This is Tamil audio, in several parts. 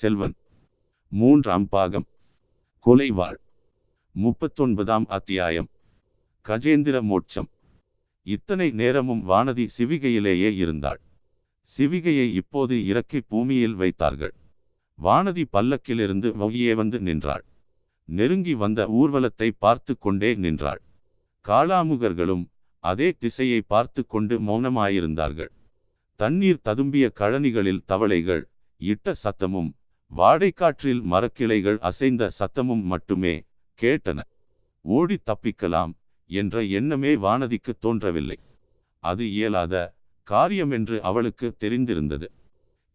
செல்வன். மூன்றாம் பாகம். கொலைவாள். முப்பத்தொன்பதாம் அத்தியாயம். கஜேந்திர மோட்சம். இத்தனை நேரமும் வானதி சிவிகையிலேயே இருந்தாள். சிவிகையை இப்போது இறக்கி பூமியில் வைத்தார்கள். வானதி பல்லக்கிலிருந்து வகியே வந்து நின்றாள். நெருங்கி வந்த ஊர்வலத்தை பார்த்து கொண்டே நின்றாள். காளாமுகர்களும் அதே திசையை பார்த்து கொண்டு மௌனமாயிருந்தார்கள். தண்ணீர் ததும்பிய கழனிகளில் தவளைகள் இட்ட சத்தமும் வாடைக்காற்றில் மரக்கிளைகள் அசைந்த சத்தமும் மட்டுமே கேட்டன. ஓடி தப்பிக்கலாம் என்ற எண்ணமே வானதிக்கு தோன்றவில்லை. அது இயலாத காரியம் என்று அவளுக்கு தெரிந்திருந்தது.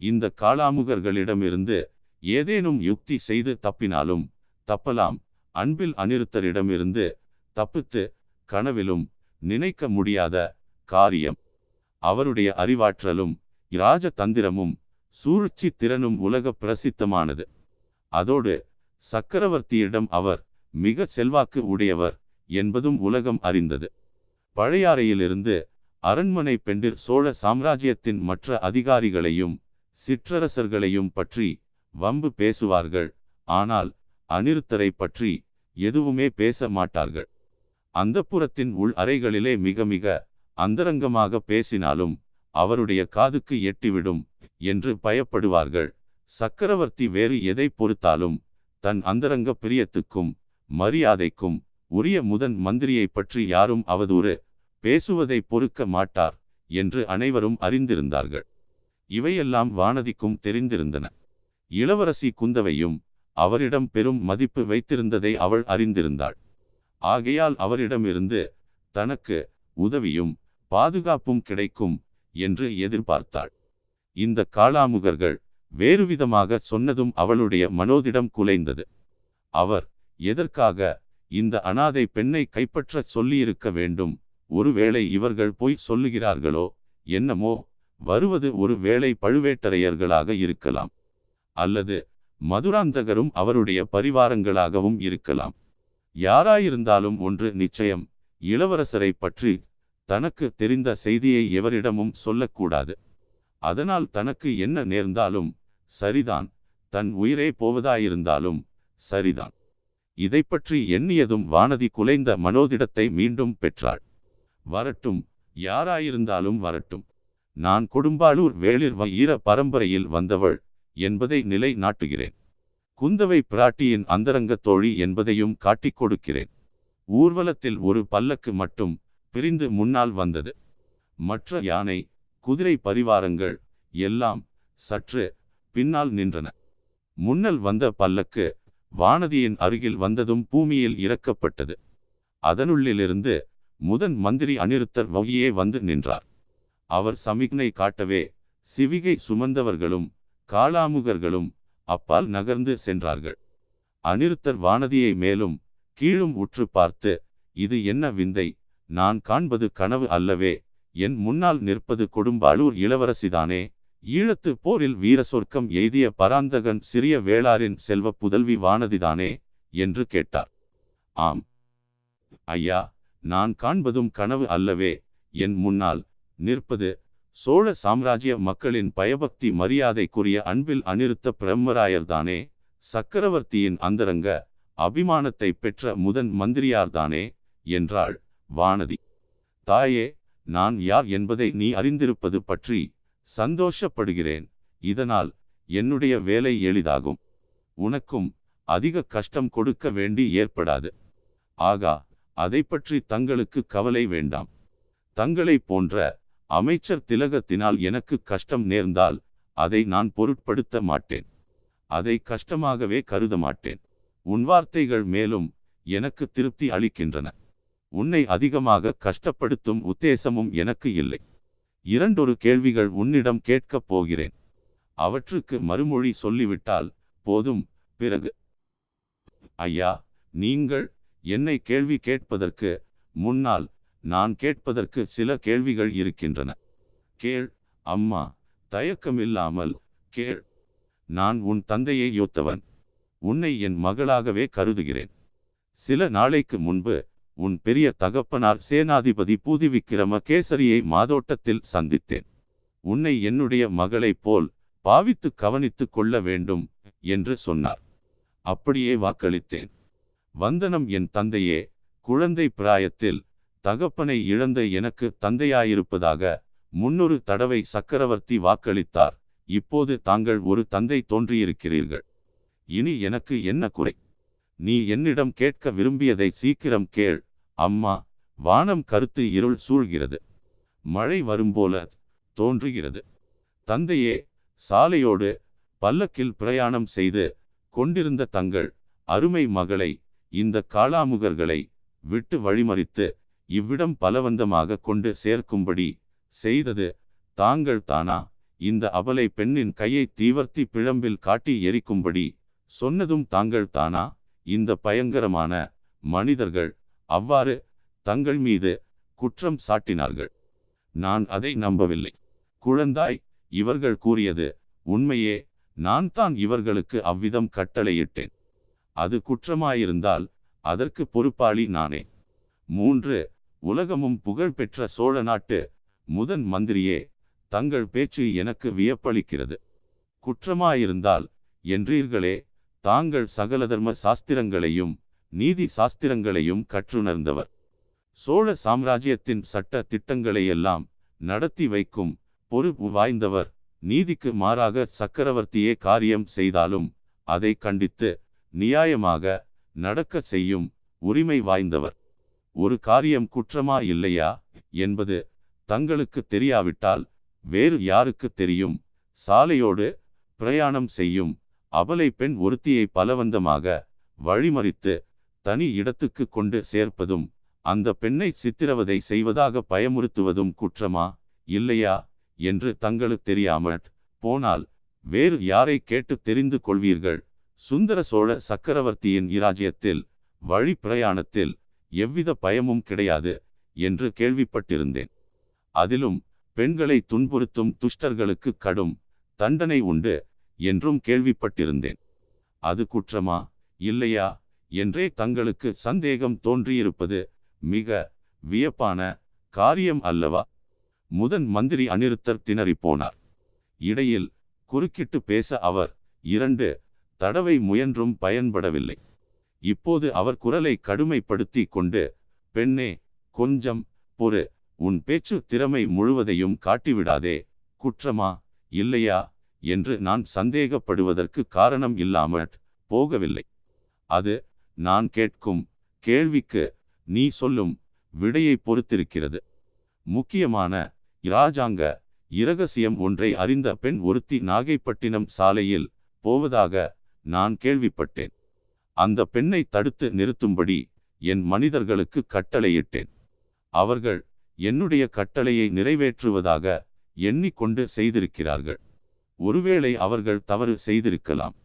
இந்த காலாமுகர்களிடமிருந்து ஏதேனும் யுக்தி செய்து தப்பினாலும் தப்பலாம். அன்பில் அநிருத்தரிடமிருந்து தப்பித்து கனவிலும் நினைக்க முடியாத காரியம். அவருடைய அறிவாற்றலும் இராஜதந்திரமும் சூழ்ச்சி திறனும் உலக பிரசித்தமானது. அதோடு சக்கரவர்த்தியிடம் அவர் மிக செல்வாக்கு உடையவர் என்பதும் உலகம் அறிந்தது. பழையாறையிலிருந்து அரண்மனை பெண்டிர் சோழ சாம்ராஜ்யத்தின் மற்ற அதிகாரிகளையும் சிற்றரசர்களையும் பற்றி வம்பு பேசுவார்கள். ஆனால் அனிருத்தரை பற்றி எதுவுமே பேச மாட்டார்கள். அந்த புறத்தின் உள் அறைகளிலே மிக மிக அந்தரங்கமாக பேசினாலும் அவருடைய காதுக்கு எட்டிவிடும் என்று பயப்படுவார்கள். சக்கரவர்த்தி வேறு எதை பொறுத்தாலும் தன் அந்தரங்க பிரியத்துக்கும் மரியாதைக்கும் உரிய முதன் மந்திரியை பற்றி யாரும் அவதூறு பேசுவதை பொறுக்க மாட்டார் என்று அனைவரும் அறிந்திருந்தார்கள். இவையெல்லாம் வானதிக்கும் தெரிந்திருந்தன. இளவரசி குந்தவையும் அவரிடம் பெரும் மதிப்பு வைத்திருந்ததை அவள் அறிந்திருந்தாள். ஆகையால் அவரிடமிருந்து தனக்கு உதவியும் பாதுகாப்பும் கிடைக்கும் என்று எதிர்பார்த்தாள். இந்த காளாமுகர்கள் வேறுவிதமாக சொன்னதும் அவளுடைய மனோதிடம் குலைந்தது. அவர் எதற்காக இந்த அனாதை பெண்ணை கைப்பற்ற சொல்லியிருக்க வேண்டும்? ஒருவேளை இவர்கள் போய் சொல்லுகிறார்களோ என்னமோ வருவது ஒரு வேளை பழுவேட்டரையர்களாக இருக்கலாம். அல்லது மதுராந்தகரும் அவருடைய பரிவாரங்களாகவும் இருக்கலாம். யாராயிருந்தாலும் ஒன்று நிச்சயம் இளவரசரை பற்றி தனக்கு தெரிந்த செய்தியை எவரிடமும் சொல்லக்கூடாது. அதனால் தனக்கு என்ன நேர்ந்தாலும் சரிதான். தன் உயிரே போவதாயிருந்தாலும் சரிதான். இதை பற்றி எண்ணியதும் வானதி குலைந்த மனோதிடத்தை மீண்டும் பெற்றாள். வரட்டும் யாராயிருந்தாலும் வரட்டும். நான் கொடும்பாளூர் வேளிர் ஈர பரம்பரையில் வந்தவள் என்பதை நிலை நாட்டுகிறேன் குந்தவை பிராட்டியின் அந்தரங்க தோழி என்பதையும் காட்டிக் கொடுக்கிறேன். ஊர்வலத்தில் ஒரு பல்லக்கு மட்டும் பிரிந்து முன்னால் வந்தது. மற்ற யானை குதிரை பரிவாரங்கள் எல்லாம் சற்று பின்னால் நின்றன. முன்னல் வந்த பல்லக்கு வானதியின் அருகில் வந்ததும் பூமியில் இறக்கப்பட்டது. அதனுள்ளிலிருந்து முதன் மந்திரி அனிருத்தர் வகியே வந்து நின்றார். அவர் சமிக்னை காட்டவே சிவிகை சுமந்தவர்களும் காளாமுகர்களும் அப்பால் நகர்ந்து சென்றார்கள். அனிருத்தர் வானதியை மேலும் கீழும் உற்று பார்த்து இது என்ன விந்தை? நான் காண்பது கனவு அல்லவே என் முன்னால் நிற்பது கொடும்பாளூர் இளவரசிதானே? ஈழத்து போரில் வீர சொர்க்கம் எய்திய பராந்தகன் சிறிய வேளாரின் செல்வ புதல்வி வானதிதானே? என்று கேட்டார். ஆம். ஐயா நான் காண்பதும் கனவு அல்லவே. என் முன்னால் நிற்பது சோழ சாம்ராஜ்ய மக்களின் பயபக்தி மரியாதைக்குரிய அன்பில் அனிருத்த பிரம்மராயர்தானே? சக்கரவர்த்தியின் அந்தரங்க அபிமானத்தை பெற்ற முதன் மந்திரியார்தானே? என்றாள் வானதி. தாயே நான் யார் என்பதை நீ அறிந்திருப்பது பற்றி சந்தோஷப்படுகிறேன். இதனால் என்னுடைய வேலை எளிதாகும். உனக்கும் அதிக கஷ்டம் கொடுக்க வேண்டி ஏற்படாது. ஆகா அதை பற்றி தங்களுக்கு கவலை வேண்டாம். தங்களை போன்ற அமைச்சர் திலகத்தினால் எனக்கு கஷ்டம் நேர்ந்தால் அதை நான் பொருட்படுத்த மாட்டேன். அதை கஷ்டமாகவே கருத மாட்டேன். உன் வார்த்தைகள் மேலும் எனக்கு திருப்தி அளிக்கின்றன. உன்னை அதிகமாக கஷ்டப்படுத்தும் உத்தேசமும் எனக்கு இல்லை. இரண்டொரு கேள்விகள் உன்னிடம் கேட்கப் போகிறேன். அவற்றுக்கு மறுமொழி சொல்லிவிட்டால் போதும் பிறகு. ஐயா நீங்கள் என்னை கேள்வி கேட்பதற்கு முன்னால் நான் கேட்பதற்கு சில கேள்விகள் இருக்கின்றன. கேள் அம்மா தயக்கமில்லாமல் கேள். நான் உன் தந்தையை யோத்தவன். உன்னை என் மகளாகவே கருதுகிறேன். சில நாளைக்கு முன்பு உன் பெரிய தகப்பனார் சேனாதிபதி பூதிவிக்கிரம கேசரியை மாதோட்டத்தில் சந்தித்தேன். உன்னை என்னுடைய மகளைப் போல் பாவித்து கவனித்து கொள்ள வேண்டும் என்று சொன்னார். அப்படியே வாக்களித்தேன். வந்தனம் என் தந்தையே குழந்தை பிராயத்தில் தகப்பனை இழந்த எனக்கு தந்தையாயிருப்பதாக முன்னொரு தடவை சக்கரவர்த்தி வாக்களித்தார். இப்போது தாங்கள் ஒரு தந்தை தோன்றியிருக்கிறீர்கள். இனி எனக்கு என்ன குறை? நீ என்னிடம் கேட்க விரும்பியதை சீக்கிரம் கேள். அம்மா வானம் கருத்து இருள் சூழ்கிறது. மழை வரும்போல தோன்றுகிறது. தந்தையே சாலையோடு பல்லக்கில் பிரயாணம் செய்து கொண்டிருந்த தங்கள் அருமை மகளை இந்த காளாமுகர்களை விட்டு வழிமறித்து இவ்விடம் பலவந்தமாக கொண்டு சேர்க்கும்படி செய்தது தாங்கள் தானா? இந்த அபலை பெண்ணின் கையை தீவர்த்தி பிழம்பில் காட்டி எரிக்கும்படி சொன்னதும் தாங்கள் தானா? இந்த பயங்கரமான மனிதர்கள் அவ்வாறு தங்கள் மீது குற்றம் சாட்டினார்கள். நான் அதை நம்பவில்லை. குழந்தாய் இவர்கள் கூறியது உண்மையே. நான் தான் இவர்களுக்கு அவ்விதம் கட்டளையிட்டேன். அது குற்றமாயிருந்தால் அதற்கு பொறுப்பாளி நானே. மூன்று உலகமும் புகழ்பெற்ற சோழ நாட்டு முதன் மந்திரியே தங்கள் பேச்சு எனக்கு வியப்பளிக்கிறது. குற்றமாயிருந்தால் என்றீர்களே தாங்கள் சகலதர்ம சாஸ்திரங்களையும் நீதி சாஸ்திரங்களையும் கற்றுணர்ந்தவர். சோழ சாம்ராஜ்யத்தின் சட்ட திட்டங்களையெல்லாம் நடத்தி வைக்கும் பொறுப்பு வாய்ந்தவர். நீதிக்கு மாறாக சக்கரவர்த்தியே காரியம் செய்தாலும் அதை கண்டித்து நியாயமாக நடக்க செய்யும் உரிமை வாய்ந்தவர். ஒரு காரியம் குற்றமா இல்லையா என்பது தங்களுக்கு தெரியாவிட்டால் வேறு யாருக்கு தெரியும். சாலையோடு பிரயாணம் செய்யும் அபலை பெண் ஒருத்தியை பலவந்தமாக வழிமறித்து தனி இடத்துக்கு கொண்டு சேர்ப்பதும் அந்த பெண்ணை சித்திரவதை செய்வதாக பயமுறுத்துவதும் குற்றமா இல்லையா என்று தங்களுக்கு தெரியாமல் போனால் வேறு யாரை கேட்டு தெரிந்து கொள்வீர்கள்? சுந்தர சோழ சக்கரவர்த்தியின் இராஜ்யத்தில் வழி பிரயாணத்தில் எவ்வித பயமும் கிடையாது என்று கேள்விப்பட்டிருந்தேன். அதிலும் பெண்களை துன்புறுத்தும் துஷ்டர்களுக்கு கடும் தண்டனை உண்டு. என்றும் கேள்விப்பட்டிருந்தேன். அது குற்றமா இல்லையா? என்றே தங்களுக்கு சந்தேகம் தோன்றியிருப்பது மிக வியப்பான காரியம் அல்லவா? முதன் மந்திரி அனிருத்தர் திணறி போனார். இடையில் குறுக்கிட்டு பேச அவர் இரண்டு தடவை முயன்றும் பயன்படவில்லை. இப்போது அவர் குரலை கடுமைப்படுத்தி கொண்டு பெண்ணே கொஞ்சம் பொறு. உன் பேச்சு திறமை முழுவதையும் காட்டிவிடாதே. குற்றமா இல்லையா? என்று நான் சந்தேகப்படுவதற்கு காரணம் இல்லாமல் போகவில்லை. அது நான் கேட்கும் கேள்விக்கு நீ சொல்லும் விடையை பொறுத்திருக்கிறது. முக்கியமான இராஜாங்க இரகசியம் ஒன்றை அறிந்த பெண் ஒருத்தி நாகைப்பட்டினம் சாலையில் போவதாக நான் கேள்விப்பட்டேன். அந்த பெண்ணை தடுத்து நிறுத்தும்படி என் மனிதர்களுக்கு கட்டளையிட்டேன். அவர்கள் என்னுடைய கட்டளையை நிறைவேற்றுவதாக எண்ணிக்கொண்டு செய்திருக்கிறார்கள். ஒருவேளை அவர்கள் தவறு செய்திருக்கலாம்.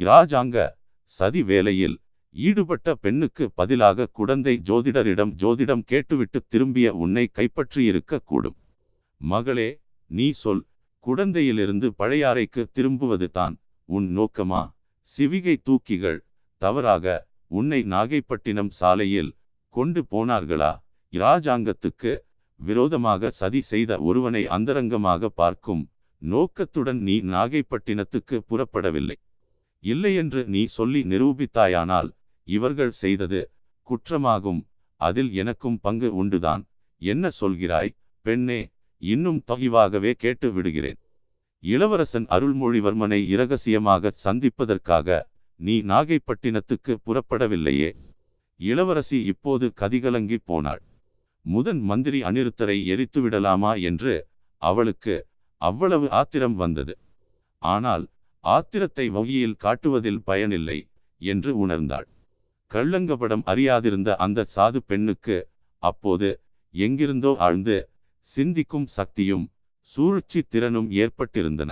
இராஜாங்க சதி வேலையில் ஈடுபட்ட பெண்ணுக்கு பதிலாக குடந்தை ஜோதிடரிடம் ஜோதிடம் கேட்டுவிட்டு திரும்பிய உன்னை கைப்பற்றியிருக்க கூடும். மகளே நீ சொல் குடந்தையிலிருந்து பழையாறைக்கு திரும்புவது தான் உன் நோக்கமா? சிவிகை தூக்கிகள் தவறாக உன்னை நாகைப்பட்டினம் சாலையில் கொண்டு போனார்களா? இராஜாங்கத்துக்கு விரோதமாக சதி செய்த ஒருவனை அந்தரங்கமாக பார்க்கும் நோக்கத்துடன் நீ நாகைப்பட்டினத்துக்கு புறப்படவில்லை. இல்லையென்று நீ சொல்லி நிரூபித்தாயானால் இவர்கள் செய்தது குற்றமாகும். அதில் எனக்கும் பங்கு உண்டுதான். என்ன சொல்கிறாய்? பெண்ணே இன்னும் தொகைவாகவே கேட்டு விடுகிறேன். இளவரசன் அருள்மொழிவர்மனை இரகசியமாக சந்திப்பதற்காக நீ நாகைப்பட்டினத்துக்கு புறப்படவில்லையே. இளவரசி இப்போது கதிகலங்கி போனாள். முதன் மந்திரி அனிருத்தரை எரித்துவிடலாமா? என்று அவளுக்கு அவ்வளவு ஆத்திரம் வந்தது. ஆனால் ஆத்திரத்தை வகையில் காட்டுவதில் பயனில்லை என்று உணர்ந்தாள். கள்ளங்கபடம் அறியாதிருந்த அந்த சாது பெண்ணுக்கு அப்போது எங்கிருந்தோ ஆழ்ந்து சிந்திக்கும் சக்தியும் சூழ்ச்சி திறனும் ஏற்பட்டிருந்தன.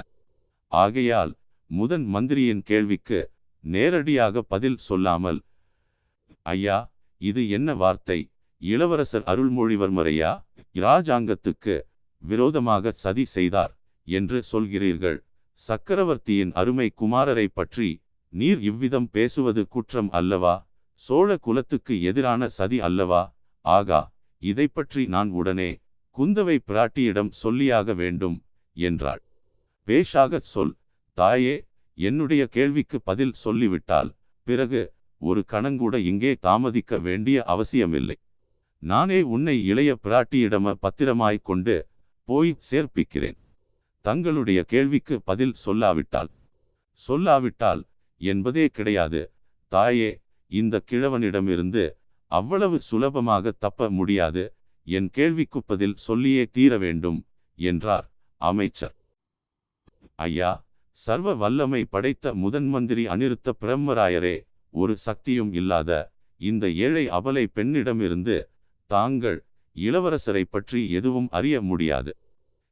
ஆகையால் முதன் மந்திரியின் கேள்விக்கு நேரடியாக பதில் சொல்லாமல் ஐயா இது என்ன வார்த்தை? இளவரசர் அருள்மொழிவர்மரையா? இராஜாங்கத்துக்கு விரோதமாக சதி செய்தார். என்று சொல்கிறீர்கள். சக்கரவர்த்தியின் அருமை குமாரரை பற்றி நீர் இவ்விதம் பேசுவது குற்றம் அல்லவா? சோழ குலத்துக்கு எதிரான சதி அல்லவா? ஆகா இதை பற்றி நான் உடனே குந்தவை பிராட்டியிடம் சொல்லியாக வேண்டும் என்றாள். பேஷாக சொல் தாயே என்னுடைய கேள்விக்கு பதில் சொல்லிவிட்டால் பிறகு ஒரு கணங்கூட இங்கே தாமதிக்க வேண்டிய அவசியமில்லை. நானே உன்னை இளைய பிராட்டியிடம பத்திரமாய்க் கொண்டு போய் சேர்ப்பிக்கிறேன். தங்களுடைய கேள்விக்கு பதில் சொல்லாவிட்டால் சொல்லாவிட்டால் என்பதே கிடையாது. தாயே இந்த கிழவனிடமிருந்து அவ்வளவு சுலபமாக தப்ப முடியாது. என் கேள்விக்கு பதில் சொல்லியே தீர வேண்டும் என்றார் அமைச்சர். ஐயா சர்வ வல்லமை படைத்த முதன் மந்திரி அனிருத்த பிரம்மராயரே ஒரு சக்தியும் இல்லாத இந்த ஏழை அபலை பெண்ணிடமிருந்து தாங்கள் இளவரசரை பற்றி எதுவும் அறிய முடியாது.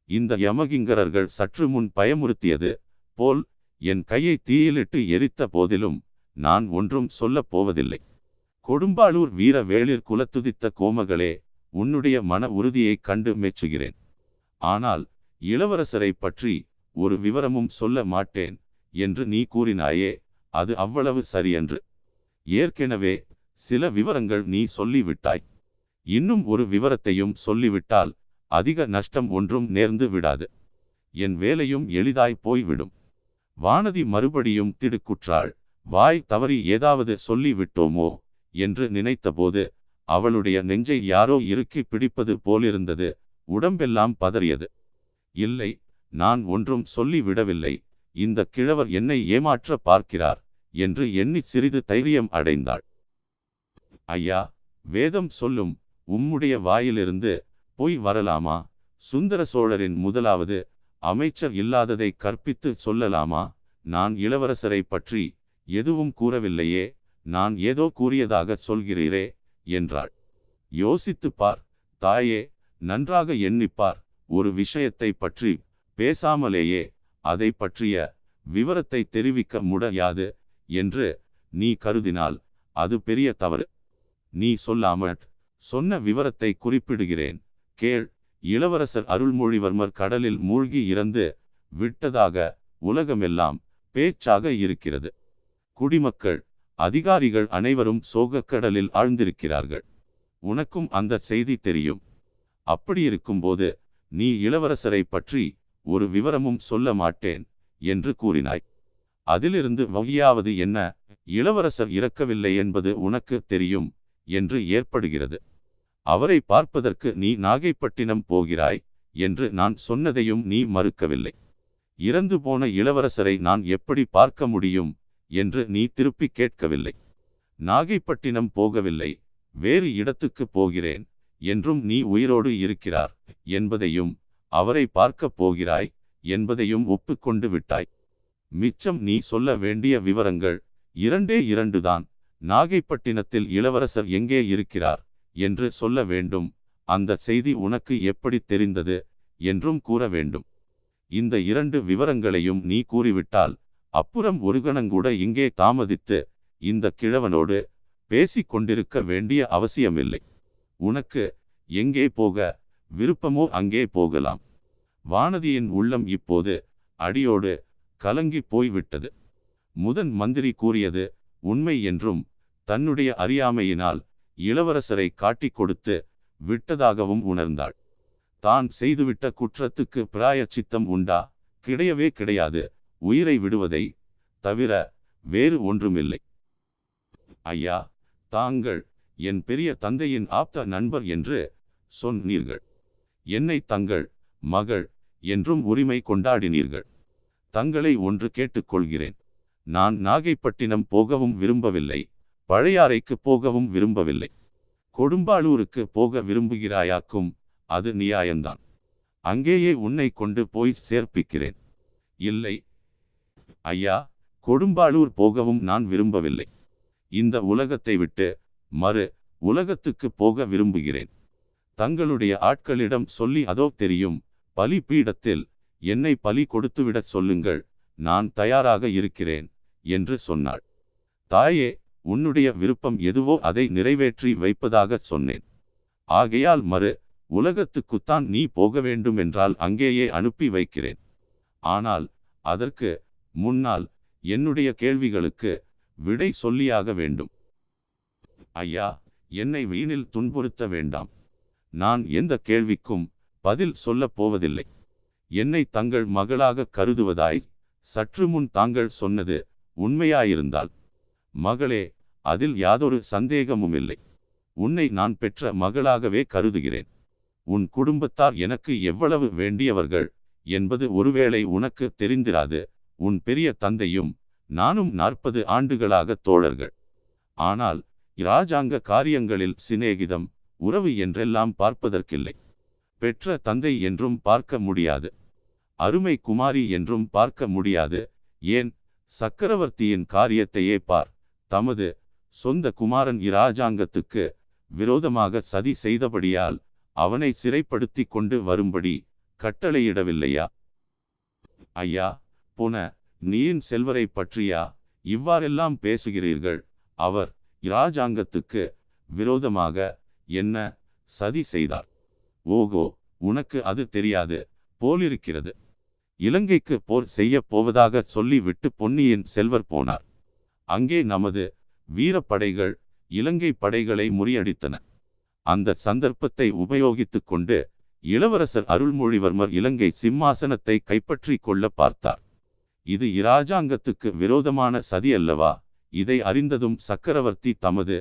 இந்த யமகிங்கரர்கள் சற்று முன் பயமுறுத்தியது போல் என் கையை தீயிலிட்டு எரித்த போதிலும் நான் ஒன்றும் சொல்லப் போவதில்லை. கொடும்பாளூர் வீர வேளிர் குலத்துதித்த கோமகளே உன்னுடைய மன உறுதியைக் கண்டு மெச்சுகிறேன். ஆனால் இளவரசரை பற்றி ஒரு விவரமும் சொல்ல மாட்டேன் என்று நீ கூறினாயே அது அவ்வளவு சரியன்று. ஏற்கெனவே சில விவரங்கள் நீ சொல்லிவிட்டாய். இன்னும் ஒரு விவரத்தையும் சொல்லிவிட்டால் அதிக நஷ்டம் ஒன்றும் நேர்ந்து விடாது. என் வேலையும் எளிதாய் போய்விடும். வானதி மறுபடியும் திடுக்குற்றாள். வாய் தவறி ஏதாவது சொல்லிவிட்டோமோ என்று நினைத்தபோது அவளுடைய நெஞ்சை யாரோ இறுக்கி பிடிப்பது போலிருந்தது. உடம்பெல்லாம் பதறியது. இல்லை நான் ஒன்றும் சொல்லிவிடவில்லை இந்த கிழவர் என்னை ஏமாற்ற பார்க்கிறார் என்று எண்ணி சிறிது தைரியம் அடைந்தாள். ஐயா வேதம் சொல்லும். உம்முடைய வாயிலிருந்து பொய் வரலாமா? சுந்தர சோழரின் முதலாவது அமைச்சர் இல்லாததை கற்பித்து சொல்லலாமா? நான் இளவரசரை பற்றி எதுவும் கூறவில்லையே நான் ஏதோ கூறியதாக சொல்கிறீரே என்றாள். யோசித்து பார் தாயே நன்றாக எண்ணிப்பார் ஒரு விஷயத்தை பற்றி பேசாமலேயே அதை பற்றிய விவரத்தை தெரிவிக்க முடியாது என்று நீ கருதினால் அது பெரிய தவறு. நீ சொல்லாமற் சொன்ன விவரத்தை குறிப்பிடுகிறேன். கேள். இளவரசர் அருள்மொழிவர்மர் கடலில் மூழ்கி இறந்து விட்டதாக உலகமெல்லாம் பேச்சாக இருக்கிறது. குடிமக்கள் அதிகாரிகள் அனைவரும் சோகக்கடலில் ஆழ்ந்திருக்கிறார்கள். உனக்கும் அந்த செய்தி தெரியும். அப்படியிருக்கும்போது நீ இளவரசரை பற்றி ஒரு விவரமும் சொல்ல மாட்டேன் என்று கூறினாய். அதிலிருந்து வகையாவது என்ன? இளவரசர் இறக்கவில்லை என்பது உனக்கு தெரியும் என்று ஏற்படுகிறது. அவரை பார்ப்பதற்கு நீ நாகைப்பட்டினம் போகிறாய் என்று நான் சொன்னதையும் நீ மறுக்கவில்லை. இறந்து போன இளவரசரை நான் எப்படி பார்க்க முடியும் என்று நீ திருப்பி கேட்கவில்லை. நாகைப்பட்டினம் போகவில்லை வேறு இடத்துக்கு போகிறேன் என்றும் நீ உயிரோடு இருக்கிறார் என்பதையும் அவரை பார்க்கப் போகிறாய் என்பதையும் ஒப்புக்கொண்டு விட்டாய். மிச்சம் நீ சொல்ல வேண்டிய விவரங்கள் இரண்டே இரண்டுதான். நாகைப்பட்டினத்தில் இளவரசர் எங்கே இருக்கிறார்? என்று சொல்ல வேண்டும். அந்த செய்தி உனக்கு எப்படி தெரிந்தது? என்றும் கூற வேண்டும். இந்த இரண்டு விவரங்களையும் நீ கூறிவிட்டால் அப்புறம் ஒரு கணங்கூட இங்கே தாமதித்து இந்த கிழவனோடு பேசிக் கொண்டிருக்க வேண்டிய அவசியமில்லை. உனக்கு எங்கே போக விருப்பமோ அங்கே போகலாம். வானதியின் உள்ளம் இப்போது அடியோடு கலங்கி போய்விட்டது. முதன் மந்திரி கூறியது உண்மை என்றும் தன்னுடைய அறியாமையினால் இளவரசரை காட்டிக் கொடுத்து விட்டதாகவும் உணர்ந்தாள். தான் செய்துவிட்ட குற்றத்துக்கு பிராயச்சித்தம் உண்டா? கிடையவே கிடையாது. உயிரை விடுவதை தவிர வேறு ஒன்றுமில்லை. ஐயா தாங்கள் என் பெரிய தந்தையின் ஆப்த நண்பர் என்று சொன்னீர்கள். என்னை தங்கள் மகள் என்றும் உரிமை கொண்டாடினீர்கள். தங்களை ஒன்று கேட்டுக்கொள்கிறேன் நான் நாகைப்பட்டினம் போகவும் விரும்பவில்லை. பழையாறைக்கு போகவும் விரும்பவில்லை. கொடும்பாளூருக்கு போக விரும்புகிறாயாக்கும் அது நியாயம்தான் அங்கேயே உன்னை கொண்டு போய் சேர்ப்பிக்கிறேன். இல்லை. ஐயா கொடும்பாளூர் போகவும் நான் விரும்பவில்லை. இந்த உலகத்தை விட்டு மறு உலகத்துக்கு போக விரும்புகிறேன். தங்களுடைய ஆட்களிடம் சொல்லி அதோ தெரியும் பலி பீடத்தில் என்னை பலி கொடுத்துவிடச் சொல்லுங்கள் நான் தயாராக இருக்கிறேன் என்று சொன்னாள். தாயே உன்னுடைய விருப்பம் எதுவோ அதை நிறைவேற்றி வைப்பதாக சொன்னேன். ஆகையால் மறு உலகத்துக்குத்தான் நீ போக வேண்டும் என்றால் அங்கேயே அனுப்பி வைக்கிறேன். ஆனால் அதற்கு முன்னால் என்னுடைய கேள்விகளுக்கு விடை சொல்லியாக வேண்டும். ஐயா என்னை வீணில் துன்புறுத்த வேண்டாம். நான் எந்த கேள்விக்கும் பதில் சொல்லப் போவதில்லை. என்னை தங்கள் மகளாக கருதுவதாய் சற்று முன் தாங்கள் சொன்னது உண்மையாயிருந்தால். மகளே அதில் யாதொரு சந்தேகமுமில்லை. உன்னை நான் பெற்ற மகளாகவே கருதுகிறேன். உன் குடும்பத்தார் எனக்கு எவ்வளவு வேண்டியவர்கள் என்பது ஒருவேளை உனக்கு தெரிந்திராது. உன் பெரிய தந்தையும் நானும் நாற்பது ஆண்டுகளாக தோழர்கள். ஆனால் இராஜாங்க காரியங்களில் சிநேகிதம் உறவு என்றெல்லாம் பார்ப்பதற்கில்லை. பெற்ற தந்தை என்றும் பார்க்க முடியாது. அருமை குமாரி என்றும் பார்க்க முடியாது. ஏன்? சக்கரவர்த்தியின் காரியத்தையே பார். தமது சொந்த குமாரன் இராஜாங்கத்துக்கு விரோதமாக சதி செய்தபடியால் அவனை சிறைப்படுத்தி கொண்டு வரும்படி கட்டளையிடவில்லையா? ஐயா புன நீயின் செல்வரை பற்றியா? இவ்வாறெல்லாம் பேசுகிறீர்கள். அவர் இராஜாங்கத்துக்கு விரோதமாக என்ன சதி செய்தார்? ஓகோ உனக்கு அது தெரியாது. போலிருக்கிறது. இலங்கைக்கு போர் செய்ய போவதாக சொல்லிவிட்டு பொன்னியின் செல்வர் போனார். அங்கே நமது வீரப்படைகள் இலங்கை படைகளை முறியடித்தன. அந்த சந்தர்ப்பத்தை உபயோகித்துக் கொண்டு இளவரசர் அருள்மொழிவர்மர் இலங்கை சிம்மாசனத்தை கைப்பற்றி கொள்ள பார்த்தார். இது இராஜாங்கத்துக்கு விரோதமான சதி அல்லவா இதை அறிந்ததும் சக்கரவர்த்தி தமது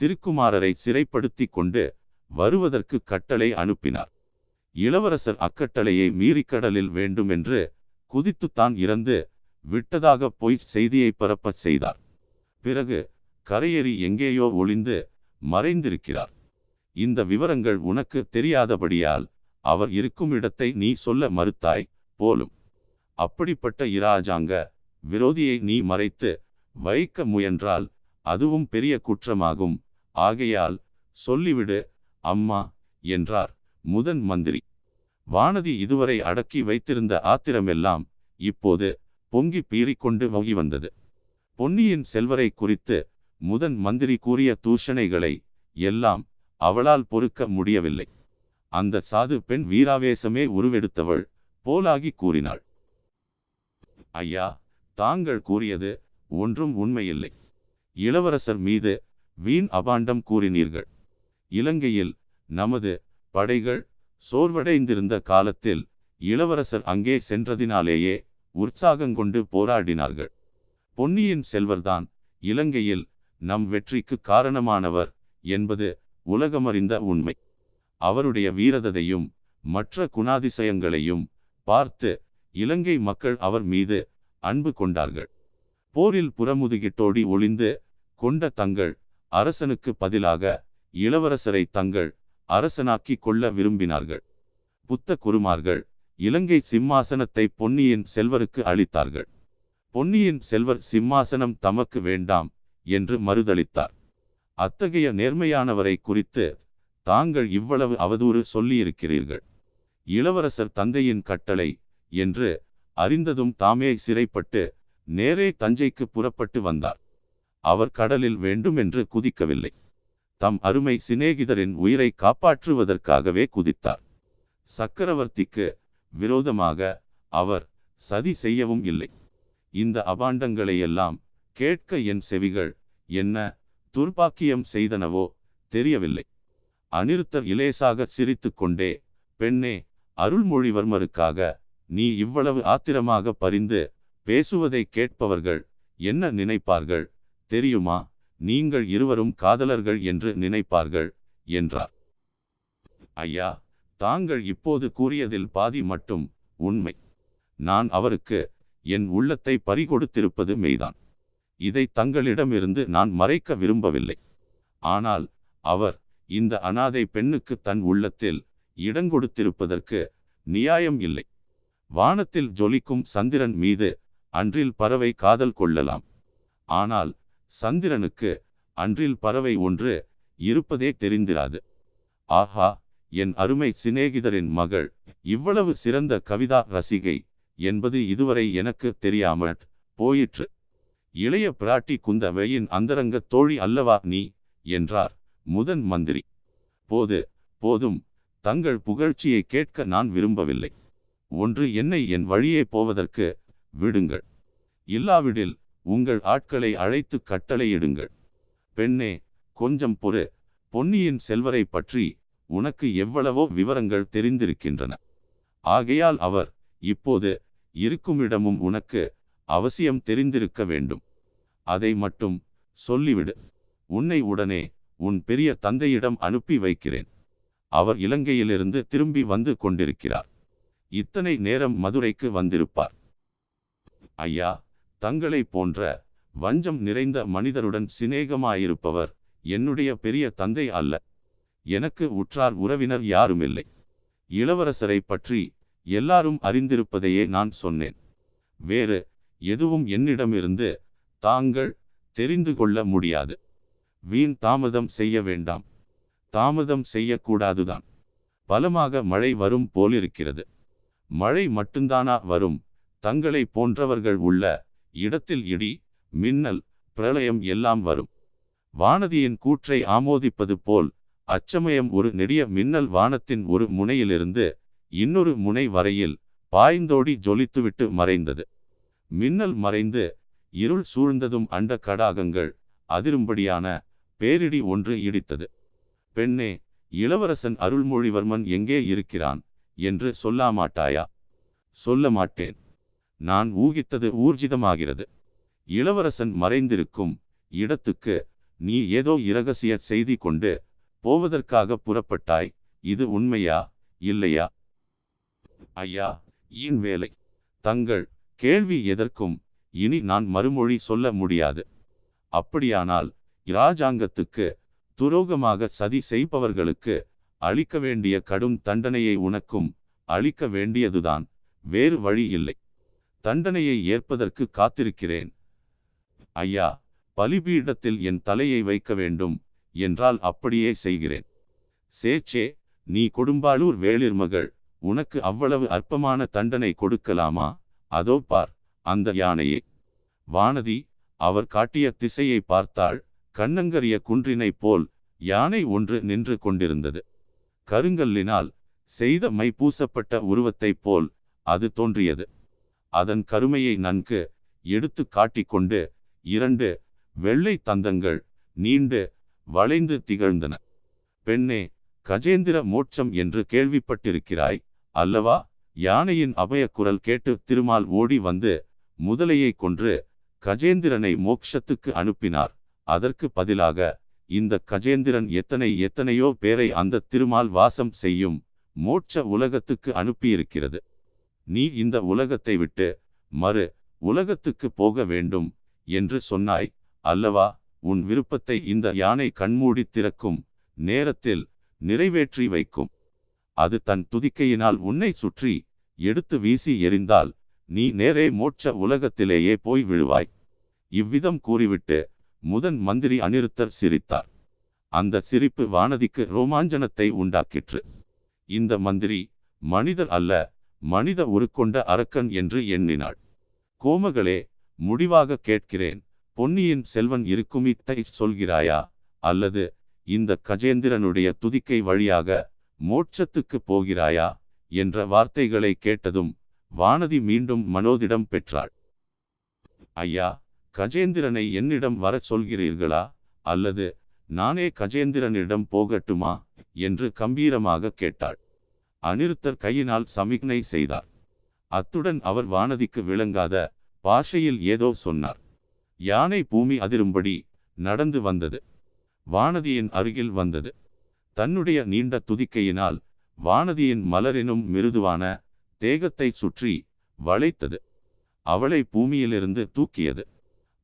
திருக்குமாரரை சிறைப்படுத்தி கொண்டு வருவதற்கு கட்டளை அனுப்பினார். இளவரசர் அக்கட்டளையை மீறி கடலில் வேண்டுமென்று குதித்துத்தான் இறந்து விட்டதாக போய் செய்தியை பரப்பச் செய்தார். பிறகு கரையேறி எங்கேயோ ஒளிந்து மறைந்திருக்கிறார். இந்த விவரங்கள் உனக்கு தெரியாதபடியால் அவர் இருக்கும் இடத்தை நீ சொல்ல மறுத்தாய் போலும். அப்படிப்பட்ட இராஜாங்க விரோதியை நீ மறைத்து வைக்க முயன்றால் அதுவும் பெரிய குற்றமாகும். ஆகையால் சொல்லிவிடு அம்மா என்றார் முதன் மந்திரி. வானதி இதுவரை அடக்கி வைத்திருந்த ஆத்திரமெல்லாம் இப்போது பொங்கி பீறிக்கொண்டு வகி வந்தது. பொன்னியின் செல்வரை குறித்து முதன் மந்திரி கூறிய தூஷணைகளை எல்லாம் அவளால் பொறுக்க முடியவில்லை. அந்த சாது பெண் வீராவேசமே உருவெடுத்தவள் போலாகி கூறினாள். ஐயா தாங்கள் கூறியது ஒன்றும் உண்மையில்லை. இளவரசர் மீது வீண் அபாண்டம் கூறினீர்கள். இலங்கையில் நமது படைகள் சோர்வடைந்திருந்த காலத்தில் இளவரசர் அங்கே சென்றதினாலேயே உற்சாகங்கொண்டு போராடினார்கள். பொன்னியின் செல்வர்தான் இலங்கையில் நம் வெற்றிக்கு காரணமானவர் என்பது உலகமறிந்த உண்மை. அவருடைய வீரதையும் மற்ற குணாதிசயங்களையும் பார்த்து இலங்கை மக்கள் அவர் மீது அன்பு கொண்டார்கள். போரில் புறமுதுகிட்டோடி ஒளிந்து கொண்ட தங்கள் அரசனுக்கு பதிலாக இளவரசரை தங்கள் அரசனாக்கி கொள்ள விரும்பினார்கள். புத்த குருமார்கள் இலங்கை சிம்மாசனத்தை பொன்னியின் செல்வருக்கு அளித்தார்கள். பொன்னியின் செல்வர் சிம்மாசனம் தமக்கு வேண்டாம் என்று மறுதளித்தார். அத்தகைய நேர்மையானவரை குறித்து தாங்கள் இவ்வளவு அவதூறு சொல்லியிருக்கிறீர்கள். இளவரசர் தந்தையின் கட்டளை என்று அறிந்ததும் தாமே சிறைப்பட்டு நேரே தஞ்சைக்கு புறப்பட்டு வந்தார். அவர் கடலில் வேண்டுமென்று குதிக்கவில்லை. தம் அருமை சிநேகிதரின் உயிரை காப்பாற்றுவதற்காகவே குதித்தார். சக்கரவர்த்திக்கு விரோதமாக அவர் சதி செய்யவும் இல்லை. இந்த அபாண்டங்களையெல்லாம் கேட்க என் செவிகள் என்ன துர்பாக்கியம் செய்தனவோ தெரியவில்லை. அனிருத்தர் இலேசாக சிரித்து கொண்டே பெண்ணே அருள்மொழிவர்மருக்காக நீ இவ்வளவு ஆத்திரமாக பரிந்து பேசுவதை கேட்பவர்கள் என்ன நினைப்பார்கள்? தெரியுமா? நீங்கள் இருவரும் காதலர்கள் என்று நினைப்பார்கள் என்றார். ஐயா தாங்கள் இப்போது கூறியதில் பாதி மட்டும் உண்மை. நான் அவருக்கு என் உள்ளத்தை பறிகொடுத்திருப்பது மெய்தான். இதை தங்களிடமிருந்து நான் மறைக்க விரும்பவில்லை. ஆனால் அவர் இந்த அனாதை பெண்ணுக்கு தன் உள்ளத்தில் இடங்கொடுத்திருப்பதற்கு நியாயம் இல்லை. வானத்தில் ஜொலிக்கும் சந்திரன் மீது அன்றில் பறவை காதல் கொள்ளலாம். ஆனால் சந்திரனுக்கு அன்றில் பறவை ஒன்று இருப்பதே தெரிந்திராது. ஆஹா என் அருமை சிநேகிதரின் மகள் இவ்வளவு சிறந்த கவிதா ரசிகை என்பது இதுவரை எனக்கு தெரியாமற் போயிற்று. இளைய பிராட்டி குந்தவையின் அந்தரங்க தோழி அல்லவா நீ? என்றார் முதன் மந்திரி. போது போதும் தங்கள் புகழ்ச்சியை கேட்க நான் விரும்பவில்லை. ஒன்று என்னை என் வழியே போவதற்கு விடுங்கள். இல்லாவிடில் உங்கள் ஆட்களை அழைத்து கட்டளையிடுங்கள். பெண்ணே கொஞ்சம் பொறு. பொன்னியின் செல்வரை பற்றி உனக்கு எவ்வளவோ விவரங்கள் தெரிந்திருக்கின்றன. ஆகையால் அவர் இப்போது இருக்குமிடமும் உனக்கு அவசியம் தெரிந்திருக்க வேண்டும். அதை மட்டும் சொல்லிவிடு. உன்னை உடனே உன் பெரிய தந்தையிடம் அனுப்பி வைக்கிறேன். அவர் இலங்கையிலிருந்து திரும்பி வந்து கொண்டிருக்கிறார். இத்தனை நேரம் மதுரைக்கு வந்திருப்பார். ஐயா தங்களை போன்ற வஞ்சம் நிறைந்த மனிதருடன் சிநேகமாயிருப்பவர் என்னுடைய பெரிய தந்தை அல்ல. எனக்கு உற்றார் உறவினர் யாருமில்லை. இளவரசரை பற்றி எல்லாரும் அறிந்திருப்பதையே நான் சொன்னேன். வேறு எதுவும் என்னிடமிருந்து தாங்கள் தெரிந்து கொள்ள முடியாது. வீண் தாமதம் செய்ய வேண்டாம். தாமதம் செய்யக்கூடாதுதான். பலமாக மழை வரும் போலிருக்கிறது. மழை மட்டும்தானா வரும்? தங்களை போன்றவர்கள் உள்ள இடத்தில் இடி மின்னல் பிரளயம் எல்லாம் வரும். வானதியின் கூற்றை ஆமோதிப்பது போல் அச்சமயம் ஒரு நெடிய மின்னல் வானத்தின் ஒரு முனையிலிருந்து இன்னொரு முனை வரையில் பாய்ந்தோடி ஜொலித்துவிட்டு மறைந்தது. மின்னல் மறைந்து இருள் சூழ்ந்ததும் அண்ட கடாகங்கள் அதிரும்படியான பேரிடி ஒன்று இடித்தது. பெண்ணே இளவரசன் அருள்மொழிவர்மன் எங்கே இருக்கிறான் என்று சொல்லாமாட்டாயா? சொல்ல மாட்டேன் நான் ஊகித்தது ஊர்ஜிதமாகிறது. இளவரசன் மறைந்திருக்கும் இடத்துக்கு நீ ஏதோ இரகசிய செய்தி கொண்டு போவதற்காக புறப்பட்டாய். இது உண்மையா இல்லையா? ஐயா ஏன் வேலை. தங்கள் கேள்வி எதற்கும் இனி நான் மறுமொழி சொல்ல முடியாது. அப்படியானால் இராஜாங்கத்துக்கு துரோகமாக சதி செய்பவர்களுக்கு அளிக்க வேண்டிய கடும் தண்டனையை உனக்கும் அளிக்க வேண்டியதுதான். வேறு வழி இல்லை. தண்டனையை ஏற்பதற்கு காத்திருக்கிறேன். ஐயா பலிபீடத்தில் என் தலையை வைக்க வேண்டும் என்றால் அப்படியே செய்கிறேன். சேச்சே நீ கொடும்பாளூர் வேளிர் மகள் உனக்கு அவ்வளவு அற்பமான தண்டனை கொடுக்கலாமா? அதோ பார் அந்த யானையே. வானதி அவர் காட்டிய திசையை பார்த்தாள் கண்ணங்கரிய குன்றினைப் போல் யானை ஒன்று நின்று கொண்டிருந்தது. கருங்கல்லினால் செய்த மை பூசப்பட்ட உருவத்தைப் போல் அது தோன்றியது. அதன் கருமையை நன்கு எடுத்து காட்டிக்கொண்டு இரண்டு வெள்ளை தந்தங்கள் நீண்டு வளைந்து திகழ்ந்தன. பெண்ணே கஜேந்திர மோட்சம் என்று கேள்விப்பட்டிருக்கிறாய் அல்லவா? யானையின் அபய குரல் கேட்டு திருமால் ஓடி வந்து முதலையை கொன்று கஜேந்திரனை மோக்ஷத்துக்கு அனுப்பினார். அதற்கு பதிலாக இந்த கஜேந்திரன் எத்தனை எத்தனையோ பேரை அந்த திருமால் வாசம் செய்யும் மோட்ச உலகத்துக்கு அனுப்பியிருக்கிறது. நீ இந்த உலகத்தை விட்டு மறு உலகத்துக்கு போக வேண்டும் என்று சொன்னாய் அல்லவா? உன் விருப்பத்தை இந்த யானை கண்மூடி திறக்கும் நேரத்தில் நிறைவேற்றி வைக்கும். அது தன் துதிக்கையினால் உன்னை சுற்றி எடுத்து வீசி எறிந்தால் நீ நேரே மோட்ச உலகத்திலேயே போய் விழுவாய். இவ்விதம் கூறிவிட்டு முதன் மந்திரி அனிருத்தர் சிரித்தார். அந்த சிரிப்பு வானதிக்கு ரோமாஞ்சனத்தை உண்டாக்கிற்று. இந்த மந்திரி மனிதர் அல்ல மனித உருக்கொண்ட அரக்கன் என்று எண்ணினாள். கோமகளே முடிவாக கேட்கிறேன் பொன்னியின் செல்வன் இருக்குமித்தை சொல்கிறாயா? அல்லது இந்த கஜேந்திரனுடைய துதிக்கை வழியாக மோட்சத்துக்கு போகிறாயா? என்ற வார்த்தைகளை கேட்டதும் வானதி மீண்டும் மனோதிடம் பெற்றாள். ஐயா கஜேந்திரனை என்னிடம் வரச் சொல்கிறீர்களா? அல்லது நானே கஜேந்திரனிடம் போகட்டுமா? என்று கம்பீரமாக கேட்டாள். அனிருத்தர் கையினால் சமிக்னை செய்தார். அத்துடன் அவர் வானதிக்கு விளங்காத பாஷையில் ஏதோ சொன்னார். யானை பூமி அதிரும்படி நடந்து வந்தது. வானதியின் அருகில் வந்தது. தன்னுடைய நீண்ட துதிக்கையினால் வானதியின் மலரினும் மிருதுவான தேகத்தை சுற்றி வளைத்தது. அவளை பூமியிலிருந்து தூக்கியது.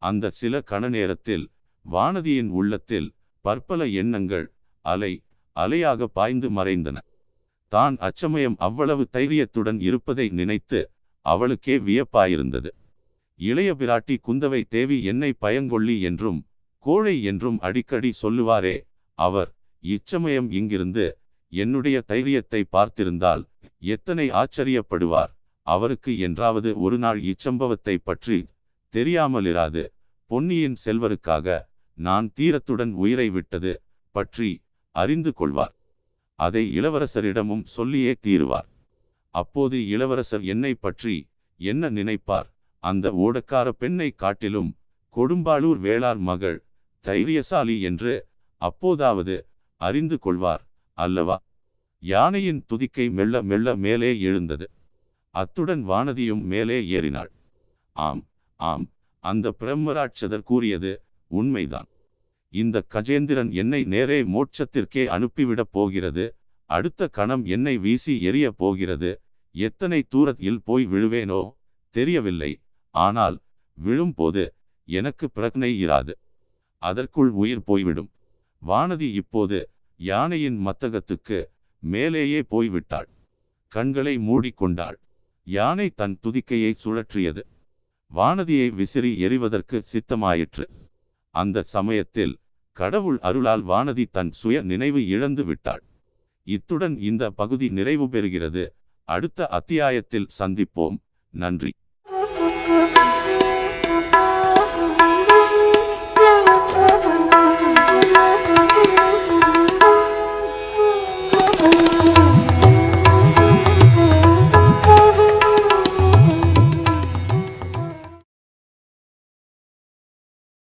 அந்த சில கண நேரத்தில் வானதியின் உள்ளத்தில் பற்பல எண்ணங்கள் அலை அலையாக பாய்ந்து மறைந்தன. தான் அச்சமயம் அவ்வளவு தைரியத்துடன் இருப்பதை நினைத்து அவளுக்கே வியப்பாயிருந்தது. இளைய பிராட்டி குந்தவை தேவி என்னை பயங்கொள்ளி என்றும் கோழை என்றும் அடிக்கடி சொல்லுவாரே அவர் இச்சமயம் இங்கிருந்து என்னுடைய தைரியத்தை பார்த்திருந்தால் எத்தனை ஆச்சரியப்படுவார். அவருக்கு என்றாவது ஒரு நாள் இச்சம்பவத்தை பற்றி தெரியாமலிராது. பொன்னியின் செல்வருக்காக நான் தீரத்துடன் உயிரை விட்டது பற்றி அறிந்து கொள்வார். அதை இளவரசரிடமும் சொல்லியே தீருவார். அப்போது இளவரசர் என்னை பற்றி என்ன நினைப்பார்? அந்த ஓடக்கார பெண்ணை காட்டிலும் கொடும்பாளூர் வேளார் மகள் தைரியசாலி என்று அப்போதாவது அறிந்து கொள்வார். அல்லவா? யானையின் துதிக்கை மெல்ல மெல்ல மேலே எழுந்தது. அத்துடன் வானதியும் மேலே ஏறினாள். ஆம் ஆம் அந்த பிரம்மராட்சதர் கூறியது உண்மைதான். இந்த கஜேந்திரன் என்னை நேரே மோட்சத்திற்கே அனுப்பிவிடப் போகிறது. அடுத்த கணம் என்னை வீசி எரிய போகிறது. எத்தனை தூரத்தில் போய் விழுவேனோ தெரியவில்லை. ஆனால் விழும்போது எனக்கு பிரக்னை இராது. அதற்குள் உயிர் போய்விடும். வானதி இப்போது யானையின் மத்தகத்துக்கு மேலேயே போய்விட்டாள். கண்களை மூடிக்கொண்டாள். யானை தன் துதிக்கையை சுழற்றியது. வானதியை விசிறி எறிவதற்கு சித்தமாயிற்று. அந்த சமயத்தில் கடவுள் அருளால் வானதி தன் சுய நினைவு இழந்து விட்டாள். இத்துடன் இந்த பகுதி நிறைவு பெறுகிறது. அடுத்த அத்தியாயத்தில் சந்திப்போம். நன்றி.